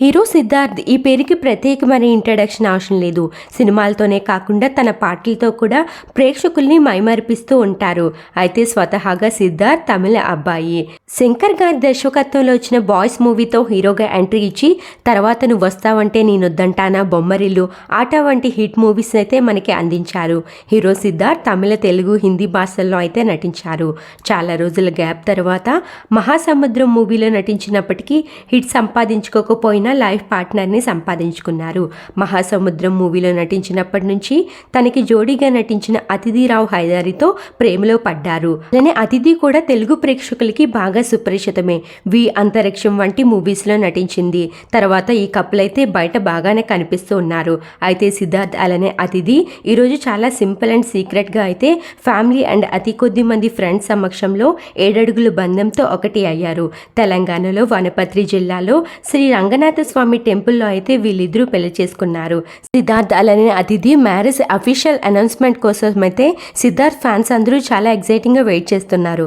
Hero Siddharth ఈ పేరుకి ప్రత్యేకమైన ఇంట్రడక్షన్ అవసరం లేదు. సినిమాలతోనే కాకుండా తన పాటలతో కూడా ప్రేక్షకుల్ని మైమరిపిస్తూ ఉంటారు. అయితే స్వతహాగా సిద్ధార్థ్ తమిళ అబ్బాయి. శంకర్ గారి దర్శకత్వంలో వచ్చిన బాయ్స్ మూవీతో హీరోగా ఎంట్రీ ఇచ్చి తర్వాత నువ్వు వస్తావంటే నేనొద్దంటానా? బొమ్మరిల్లు. ఆట వంటి హిట్ మూవీస్ అయితే మనకి అందించారు. హీరో సిద్ధార్థ్ తమిళ తెలుగు హిందీ భాషల్లో అయితే నటించారు. చాలా రోజుల గ్యాప్ తర్వాత మహాసముద్రం మూవీలో నటించినప్పటికీ హిట్ సంపాదించుకోకపోయిన లైఫ్ పార్ట్నర్ని సంపాదించుకున్నారు. మహాసముద్రం మూవీలో నటించినప్పటి నుంచి తనకి జోడీగా నటించిన అతిథిరావు హైదారితో ప్రేమలో పడ్డారు. అలానే అతిథి కూడా తెలుగు ప్రేక్షకులకి బాగా సుపరిచితమే. వి అంతరిక్షం వంటి మూవీస్లో నటించింది. తర్వాత ఈ కప్పులు అయితే బయట బాగానే కనిపిస్తూ ఉన్నారు. అయితే సిద్ధార్థ్ అలానే అతిథి ఈరోజు చాలా సింపుల్ అండ్ సీక్రెట్గా అయితే ఫ్యామిలీ అండ్ అతి కొద్ది మంది ఫ్రెండ్స్ సమక్షంలో ఏడడుగులు బంధంతో ఒకటి అయ్యారు. తెలంగాణలో వనపత్రి జిల్లాలో శ్రీ రంగనాథ్ రంగనాథ స్వామి టెంపుల్లో అయితే వీళ్ళిద్దరూ పెళ్ళి చేసుకున్నారు. సిద్ధార్థ్ అలానే అతిథి మ్యారేజ్ అఫీషియల్ అనౌన్స్మెంట్ కోసం అయితే సిద్ధార్థ్ ఫ్యాన్స్ అందరూ చాలా ఎగ్జైటింగ్గా వెయిట్ చేస్తున్నారు.